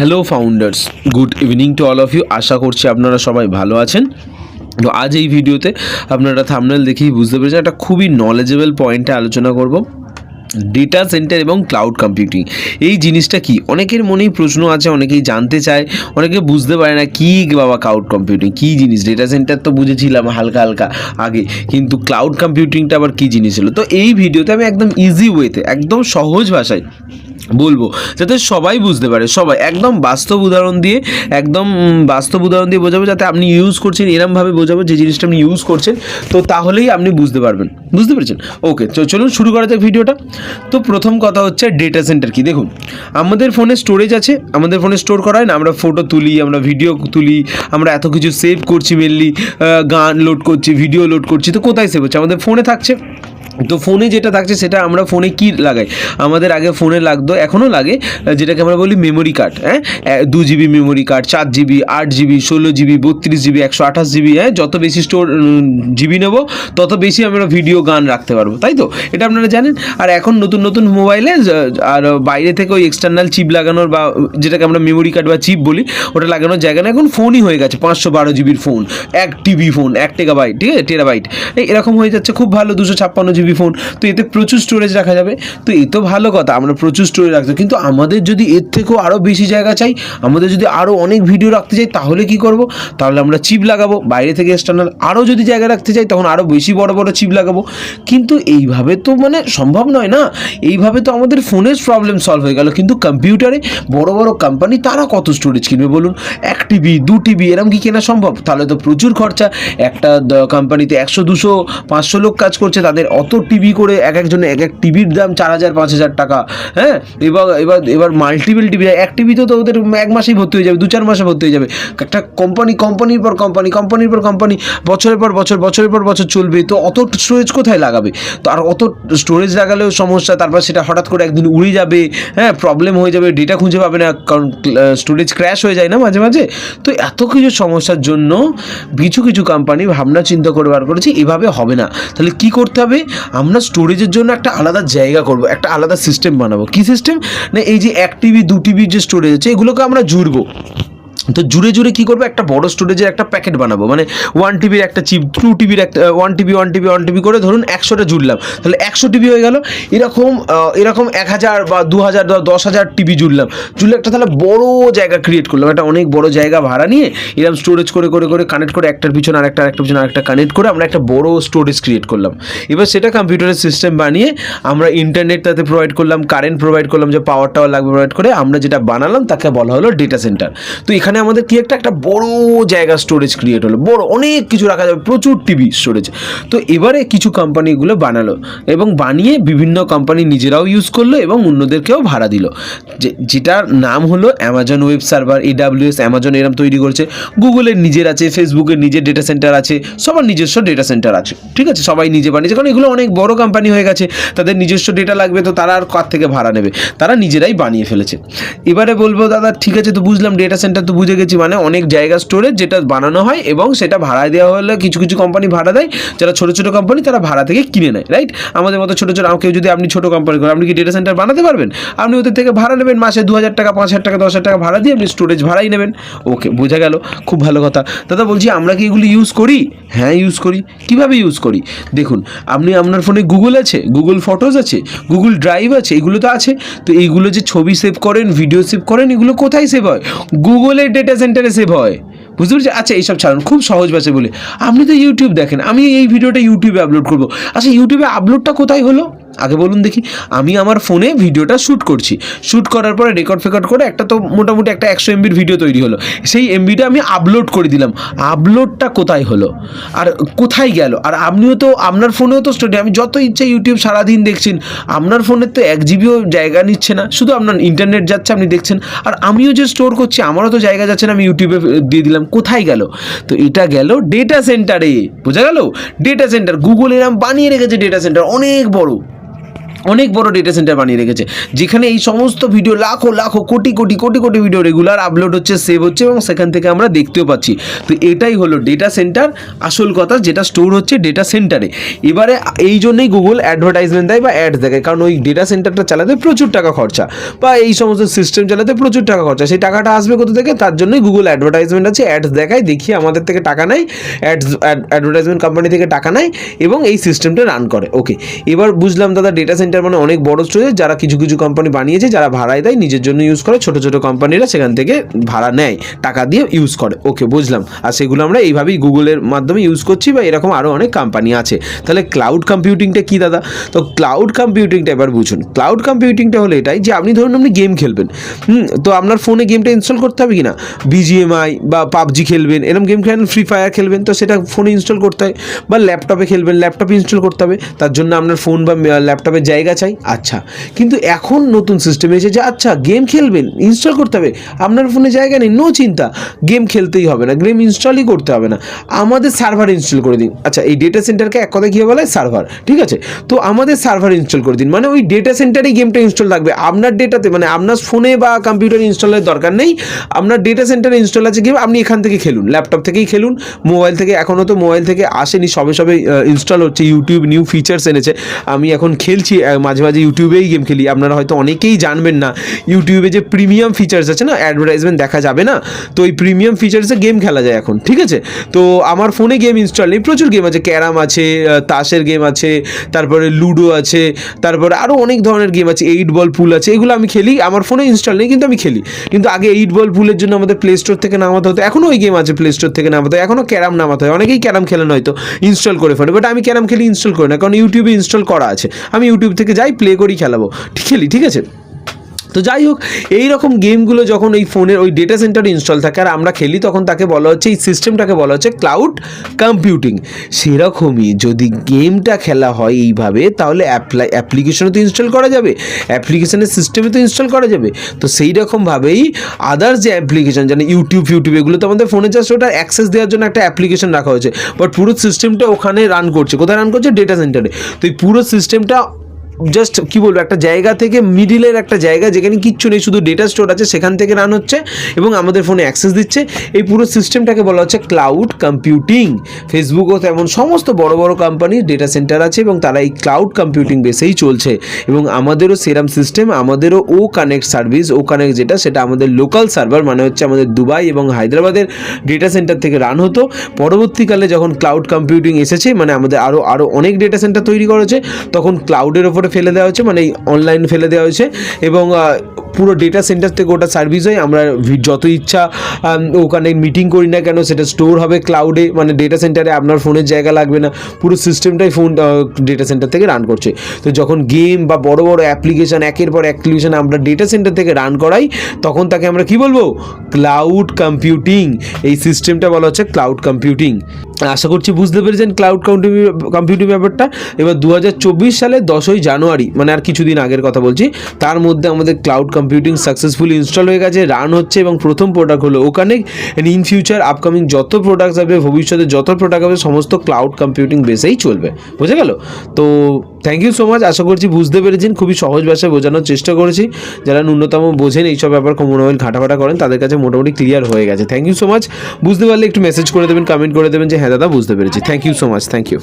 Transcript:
Hello founders good evening to all of you আশা করছি আপনারা সবাই ভালো আছেন। তো আজ এই ভিডিওতে আপনারা থামনেল দেখেই বুঝতে পেরেছেন একটা খুবই নলেজেবল পয়েন্টে আলোচনা করব। ডেটা সেন্টার এবং ক্লাউড কম্পিউটিং এই জিনিসটা কি? অনেকের মনেই প্রশ্ন আছে, অনেকেই জানতে চায়, অনেকে বুঝতে পারে না কী বাবা ক্লাউড কম্পিউটিং কী জিনিস? ডেটা সেন্টার তো বুঝেছিলাম হালকা হালকা আগে, কিন্তু ক্লাউড কম্পিউটিংটা আবার কী জিনিস হলো? তো এই ভিডিওতে আমি একদম ইজি ওয়েতে একদম সহজ ভাষায় বলব, যাতে সবাই বুঝতে পারে, সবাই। একদম বাস্তব উদাহরণ দিয়ে, একদম বাস্তব উদাহরণ দিয়ে বোঝাবো, যাতে আপনি ইউজ করছেন, এরমভাবে বোঝাবো যে জিনিসটা আপনি ইউজ করছেন, তো তাহলেই আপনি বুঝতে পারবেন। বুঝতে পেরেছেন? ওকে তো চলুন শুরু করা যাক ভিডিওটা। তো প্রথম কথা হচ্ছে ডেটা সেন্টার কি? দেখুন, আমাদের ফোনে স্টোরেজ আছে, আমাদের ফোনে স্টোর করা হয় না, আমরা ফটো তুলি, আমরা ভিডিও তুলি, আমরা এত কিছু সেভ করছি মেনলি গান লোড করছি ভিডিও লোড করছি, তো কোথায় সেভ হচ্ছে? আমাদের ফোনে থাকছে। তো ফোনে যেটা থাকছে সেটা আমরা ফোনে কি লাগাই? আমাদের আগে ফোনে লাগতো, এখনও লাগে, যেটাকে আমরা বলি মেমোরি কার্ড হ্যাঁ? দু জিবি মেমোরি কার্ড চার জিবি আট জিবি ষোলো জিবি বত্রিশ জিবি একশো আঠাশ জিবি হ্যাঁ? যত বেশি স্টোর জিবি নেব, তত বেশি আমরা ভিডিও গান রাখতে পারব, তাই তো? এটা আপনারা জানেন? আর এখন নতুন নতুন মোবাইলে আর বাইরে থেকে ওই এক্সটার্নাল চিপ লাগানোর বা, যেটাকে আমরা মেমোরি কার্ড বা চিপ বলি, ওটা লাগানোর জায়গা না এখন ফোনই হয়ে গেছে, পাঁচশো বারো জিবির ফোন এক টিবি ফোন এক টেকা বাইট ঠিক আছে? টেরাবাইট এই এরকম হয়ে যাচ্ছে, খুব ভালো, দুশো ছাপ্পান্ন জিবি ফোন, তো এতে প্রচুর স্টোরেজ রাখা যাবে। তো এ তো ভালো কথা, আমরা প্রচুর স্টোরেজ রাখতে কিন্তু আমাদের যদি এর থেকেও আরও বেশি জায়গা চাই, আমাদের যদি আরও অনেক ভিডিও রাখতে চাই, তাহলে কি করব? তাহলে আমরা চিপ লাগাবো, বাইরে থেকে এক্সটার্নাল আরও যদি জায়গা রাখতে চাই, তখন আরও বেশি বড় বড় চিপ লাগাবো। কিন্তু এইভাবে তো মানে সম্ভব নয় না? এইভাবে তো আমাদের ফোনের প্রবলেম সলভ হয়ে গেল। কিন্তু কম্পিউটারে বড় বড় কোম্পানি তারা কত স্টোরেজ কিনবে বলুন? এক টিবি দু টিবি এরম কি কেনা সম্ভব? তাহলে তো প্রচুর খরচা। একটা কোম্পানিতে একশো, দুশো, পাঁচশো লোক কাজ করছে, তাদের অত টিভি করে এক একজনের এক এক টিভির দাম চার হাজার, পাঁচ হাজার টাকা হ্যাঁ? এবার এবার এবার মাল্টিপল টিভি এক টিভিতে তো ওদের এক মাসেই ভর্তি হয়ে যাবে, দু চার মাসে ভর্তি হয়ে যাবে। একটা কোম্পানি কোম্পানির পর কোম্পানি কোম্পানির পর কোম্পানি বছরের পর বছর, বছরের পর বছর চলবে, তো অত স্টোরেজ কোথায় লাগাবে? তো আর অত স্টোরেজ লাগালেও সমস্যা, তারপর সেটা হঠাৎ করে একদিন উড়ে যাবে হ্যাঁ? প্রবলেম হয়ে যাবে ডেটা খুঁজে পাবে না, কারণ স্টোরেজ ক্র্যাশ হয়ে যায় না মাঝে মাঝে? তো এত কিছু সমস্যার জন্য কিছু কিছু কোম্পানি ভাবনা চিন্তা করে বার করেছে, এভাবে হবে না। তাহলে কি করতে হবে? আমরা স্টোরেজের জন্য একটা আলাদা জায়গা করব, একটা আলাদা সিস্টেম বানাবো। কি সিস্টেম না, এই যে এক টিভি দু টিভির যে স্টোরেজ আছে, এগুলোকে আমরা জুড়বো। তো জুড়ে জুড়ে কী করব? একটা বড় স্টোরেজের একটা প্যাকেট বানাবো। মানে ওয়ান টিভির একটা চিপ টু টিভির একটা one TV one TV one TV করে ধরুন একশোটা জুড়লাম। তাহলে একশো টিভি হয়ে গেল, এরকম এরকম এক হাজার বা দু হাজার দশ হাজার টিভি জুড়লাম। জুড়লে একটা তাহলে বড় জায়গা ক্রিয়েট করলাম। একটা অনেক বড় জায়গা ভাড়া নিয়ে এরকম স্টোরেজ করে করে করে কানেক্ট করে একটার পিছনে আর আরেকটা আরেকটার পিছনে আরেকটা কানেক্ট করে আমরা একটা বড় স্টোরেজ ক্রিয়েট করলাম। এবার সেটা কম্পিউটারের সিস্টেম বানিয়ে আমরা ইন্টারনেট তাতে প্রোভাইড করলাম কারেন্ট প্রোভাইড করলাম যে পাওয়ার টাওয়ার লাগবে প্রোভাইড করে, আমরা যেটা বানালাম তাকে বলা হলো ডেটা সেন্টার তো এখানে আমাদের কি একটা একটা বড় জায়গা স্টোরেজ ক্রিয়েট হলো। বড়, অনেক কিছু রাখা যাবে, প্রচুর টিভি স্টোরেজ তো এবারে কিছু কোম্পানিগুলো বানালো এবং বানিয়ে বিভিন্ন কোম্পানি নিজেরাও ইউজ করল এবং অন্যদেরকেও ভাড়া দিল। যেটার নাম হলো Amazon web server AWS Amazon এরম তৈরি করেছে। গুগলের নিজের আছে ফেসবুকের নিজের ডেটা সেন্টার আছে, সবার নিজস্ব ডেটা সেন্টার আছে। ঠিক আছে? সবাই নিজে বানিয়েছে। কারণ এগুলো অনেক বড় কোম্পানি হয়ে গেছে, তাদের নিজস্ব ডেটা লাগবে, তো তারা আর কার থেকে ভাড়া নেবে? তারা নিজেরাই বানিয়ে ফেলেছে। এবারে বলব, দাদা, ঠিক আছে, তো বুঝলাম ডেটা সেন্টার তো বুঝে গেছি মানে অনেক জায়গা স্টোরেজ যেটা বানানো হয় এবং সেটা ভাড়ায় দেওয়া হলে কিছু কিছু কোম্পানি ভাড়া দেয়। যারা ছোটো ছোটো কোম্পানি তারা ভাড়া থেকে কিনে নেয় রাইট আমাদের মতো ছোটো ছোটো, কেউ যদি আপনি ছোটো কোম্পানি করেন আপনি কি ডেটা সেন্টার বানাতে পারবেন? আপনি ওদের থেকে ভাড়া নেবেন, মাসে দু হাজার টাকা, পাঁচ হাজার টাকা, দশ হাজার টাকা ভাড়া দিয়ে আপনি স্টোরেজ ভাড়াই নেবেন। ওকে বোঝা গেল, খুব ভালো কথা। দাদা বলছি, আমরা কি এগুলি ইউজ করি? হ্যাঁ ইউজ করি। কীভাবে ইউজ করি? দেখুন, আপনি আপনার ফোনে গুগল আছে গুগল ফটোজ আছে গুগল ড্রাইভ আছে, এগুলো তো আছে। তো এইগুলো যে ছবি সেভ করেন ভিডিও সেভ করেন, এগুলো কোথায় সেভ হয়? গুগলের ডেটা সেন্টারে সেভ হয়। বুঝতে পারছি আচ্ছা এইসব ছাড়ুন, খুব সহজ ভাষায় বলি। আপনি তো ইউটিউব দেখেন, আমি এই ভিডিওটা ইউটিউবে আপলোড করব। আচ্ছা ইউটিউবে আপলোডটা কোথায় হলো? আগে বলুন দেখি, আমি আমার ফোনে ভিডিওটা শ্যুট করছি। শ্যুট করার পরে রেকর্ড ফেকর্ড করে একটা তো মোটামুটি একটা একশো এমবির ভিডিও তৈরি হলো। সেই এমবিটা আমি আপলোড করে দিলাম। আপলোডটা কোথায় হলো? আর কোথায় গেল? আর আপনিও তো, আপনার ফোনেও তো স্টোরি আমি যত ইচ্ছে ইউটিউব সারাদিন দেখছেন, আপনার ফোনের তো এক জিবিও জায়গা নিচ্ছে না। শুধু আপনার ইন্টারনেট যাচ্ছে, আপনি দেখছেন। আর আমিও যে স্টোর করছি, আমারও তো জায়গা যাচ্ছে না, আমি ইউটিউবে দিয়ে দিলাম। কোথায় গেল? তো এটা গেল ডেটা সেন্টারে বোঝা গেল? ডেটা সেন্টার গুগল এরম বানিয়ে রেখেছে ডেটা সেন্টার অনেক বড়। অনেক বড় ডেটা সেন্টার বানিয়ে রেখেছে। যেখানে এই সমস্ত ভিডিও লাখো লাখো, crore crore crore crore video regular upload হচ্ছে সেভ হচ্ছে এবং সেখান থেকে আমরা দেখতেও পাচ্ছি। তো এটাই হলো ডেটা সেন্টার আসল কথা যেটা স্টোর হচ্ছে ডেটা সেন্টারে এবারে এই জন্যই গুগল অ্যাডভার্টাইজমেন্ট দেয় বা অ্যাড দেখায়, কারণ ওই ডেটা সেন্টারটা চালাতে প্রচুর টাকা খরচা বা এই সমস্ত সিস্টেম চালাতে প্রচুর টাকা খরচা। সেই টাকাটা আসবে কোথা থেকে? তার জন্যই গুগল অ্যাডভার্টাইজমেন্ট আছে অ্যাডস দেখায় দেখিয়ে আমাদের থেকে টাকা নেয় অ্যাডস অ্যাডভার্টাইজমেন্ট কোম্পানি থেকে টাকা নেয় এবং এই সিস্টেমটা রান করে। ওকে এবার বুঝলাম দাদা ডেটা সেন্টার মানে অনেক বড় স্টোরেজ যারা কিছু কিছু কোম্পানি বানিয়েছে, যারা ভাড়ায় দেয়, নিজের জন্য ইউজ করে, ছোট ছোট কোম্পানিরা সেখান থেকে ভাড়া নেয়, টাকা দিয়ে ইউজ করে। ওকে বুঝলাম। আর সেগুলো আমরা এইভাবেই গুগলের মাধ্যমে ইউজ করছি বা এরকম আরও অনেক কোম্পানি আছে। তাহলে ক্লাউড কম্পিউটিংটা কি, দাদা? তো ক্লাউড কম্পিউটিংটা এবার বুঝুন। ক্লাউড কম্পিউটিংটা হলো এটাই যে আপনি ধরুন আপনি গেম খেলবেন। হুম, তো আপনার ফোনে গেমটা ইনস্টল করতে হবে কি না বিজিএমআই বা পাবজি খেলবেন এরকম গেম খেলেন ফ্রি ফায়ার খেলবেন, তো সেটা ফোনে ইনস্টল করতে হয়। বা ল্যাপটপে খেলবেন ল্যাপটপে ইনস্টল করতে হবে। তার জন্য আপনার ফোন বা ল্যাপটপে ল্যাপটপের জায়গা চাই? আচ্ছা। কিন্তু এখন নতুন সিস্টেম এসেছে যে আচ্ছা গেম খেলবেন ইনস্টল করতে হবে। আপনার ফোনে জায়গা নেই নো চিন্তা। গেম খেলতেই হবে না গেম ইনস্টলই করতে হবে না। আমাদের সার্ভার ইনস্টল করে দিন। আচ্ছা এই ডেটা সেন্টারকে এক কথা কী বলা? সার্ভার ঠিক আছে? তো আমাদের সার্ভার ইনস্টল করে দিন। মানে ওই ডেটা সেন্টারেই গেমটা ইনস্টল থাকবে আপনার ডেটাতে মানে আপনার ফোনে বা কম্পিউটার ইনস্টলের দরকার নেই। আপনার ডেটা সেন্টারে ইনস্টল আছে গেম আপনি এখান থেকে খেলুন। ল্যাপটপ থেকেই খেলুন। মোবাইল থেকে, এখনও তো মোবাইল থেকে আসেনি, সবে সবে ইনস্টল হচ্ছে। ইউটিউব নিউ ফিচার্স এনেছে। আমি এখন খেলছি মাঝে মাঝে ইউটিউবেই গেম খেলি। আপনারা হয়তো অনেকেই জানবেন না, ইউটিউবে যে প্রিমিয়াম ফিচার্স আছে না অ্যাডভার্টাইজমেন্ট দেখা যাবে না? তো ওই প্রিমিয়াম ফিচার্সে গেম খেলা যায় এখন, ঠিক আছে? তো আমার ফোনে গেম ইনস্টল নেই, প্রচুর গেম আছে, ক্যারাম আছে তাসের গেম আছে, তারপরে লুডো আছে, তারপরে আরও অনেক ধরনের গেম আছে এইট বল পুল আছে, এগুলো আমি খেলি, আমার ফোনে ইনস্টল নেই, কিন্তু আমি খেলি। কিন্তু আগে এইট বল পুলের জন্য আমাদের প্লে স্টোর থেকে নামাতে হতো এখনও ওই গেম আছে প্লে স্টোর থেকে নামাতে হয় এখনও ক্যারাম নামাতে হয়, অনেকেই ক্যারাম খেলেন হয়তো ইনস্টল করে ফেলে বাট আমি ক্যারাম খেলি ইনস্টল করি না, কারণ ইউটিউবে ইনস্টল করা আছে। আমি ইউটিউব থেকে যাই প্লে করি, খেলাবো। খেলি, ঠিক আছে? তো যাই হোক, এই রকম গেমগুলো যখন ওই ফোনের ওই ডেটা সেন্টারে ইনস্টল থাকে, আর আমরা খেলি, তখন তাকে বলা হচ্ছে, এই সিস্টেমটাকে বলা হচ্ছে ক্লাউড কম্পিউটিং সেরকমই যদি গেমটা খেলা হয় এইভাবে, তাহলে অ্যাপ্লাই অ্যাপ্লিকেশনও তো ইনস্টল করা যাবে অ্যাপ্লিকেশনের সিস্টেমে তো ইনস্টল করা যাবে। তো সেই রকমভাবেই আদার্স যে অ্যাপ্লিকেশন যেন ইউটিউব ফিউটিউব এগুলো তো আমাদের ফোনে জাস্ট ওটা অ্যাক্সেস দেওয়ার জন্য একটা অ্যাপ্লিকেশন রাখা হয়েছে। বাট পুরো সিস্টেমটা ওখানে রান করছে। কোথায় রান করছে? ডেটা সেন্টারে তো এই পুরো সিস্টেমটা জাস্ট কি বলব, একটা জায়গা থেকে মিডিলের একটা জায়গা যেখানে কিচ্ছু নেই, শুধু ডেটা স্টোর আছে, সেখান থেকে রান হচ্ছে এবং আমাদের ফোনে অ্যাক্সেস দিচ্ছে। এই পুরো সিস্টেমটাকে বলা হচ্ছে ক্লাউড কম্পিউটিং ফেসবুকও তেমন সমস্ত বড় বড় কোম্পানির ডেটা সেন্টার আছে এবং তারা এই ক্লাউড কম্পিউটিং বেসেই চলছে। এবং আমাদেরও সেরাম সিস্টেম আমাদেরও ও কানেক্ট সার্ভিস ও কানেক্ট যেটা, সেটা আমাদের লোকাল সার্ভার মানে হচ্ছে আমাদের দুবাই এবং হায়দ্রাবাদের ডেটা সেন্টার থেকে রান হতো। পরবর্তীকালে যখন ক্লাউড কম্পিউটিং এসেছে মানে আমাদের আরও আরও অনেক ডেটা সেন্টার তৈরি করেছে, তখন ক্লাউডের ওপরে ফেলে দেওয়া হয়েছে মানে অনলাইন ফেলে দেওয়া হয়েছে এবং পুরো ডেটা সেন্টার থেকে ওটা সার্ভিস হয়। আমরা যত ইচ্ছা ওখানে মিটিং করি না কেন, সেটা স্টোর হবে ক্লাউডে মানে ডেটা সেন্টারে আপনার ফোনের জায়গা লাগবে না। পুরো সিস্টেমটাই ফোন ডেটা সেন্টার থেকে রান করছে। তো যখন গেম বা বড় বড় অ্যাপ্লিকেশন একের পর অ্যাপ্লিকেশন আমরা ডেটা সেন্টার থেকে রান করাই, তখন তাকে আমরা কি বলব? ক্লাউড কম্পিউটিং এই সিস্টেমটা বলা হচ্ছে ক্লাউড কম্পিউটিং আশা করছি বুঝতে পেরেছেন ক্লাউড কম্পিউটিং ব্যাপারটা। এবার দু হাজার চব্বিশ সালে দশই জানুয়ারি মানে আর কিছুদিন আগের কথা বলছি, তার মধ্যে আমাদের ক্লাউড কম্পিউটিং সাকসেসফুলি ইনস্টল হয়ে গেছে রান হচ্ছে এবং প্রথম প্রোডাক্ট হলো ওখানে ইন ফিউচার আপকামিং যত প্রোডাক্ট হবে ভবিষ্যতে যত প্রোডাক্ট হবে সমস্ত ক্লাউড কম্পিউটিং বেসেই চলবে। বুঝে গেল? তো থ্যাংক ইউ সো মাচ আশা করছি বুঝতে পেরেছেন। খুবই সহজ ভাষায় বোঝানোর চেষ্টা করেছি। যারা ন্যূনতম বোঝেন, এইসব ব্যাপার মোবাইল ঘাটাফাটা করেন, তাদের কাছে মোটামুটি ক্লিয়ার হয়ে গেছে। থ্যাংক ইউ সো মাচ বুঝতে পারলে একটু মেসেজ করে দেবেন কমেন্ট করে দেবেন যে হ্যাঁ দাদা, বুঝতে পেরেছি। Thank you so much thank you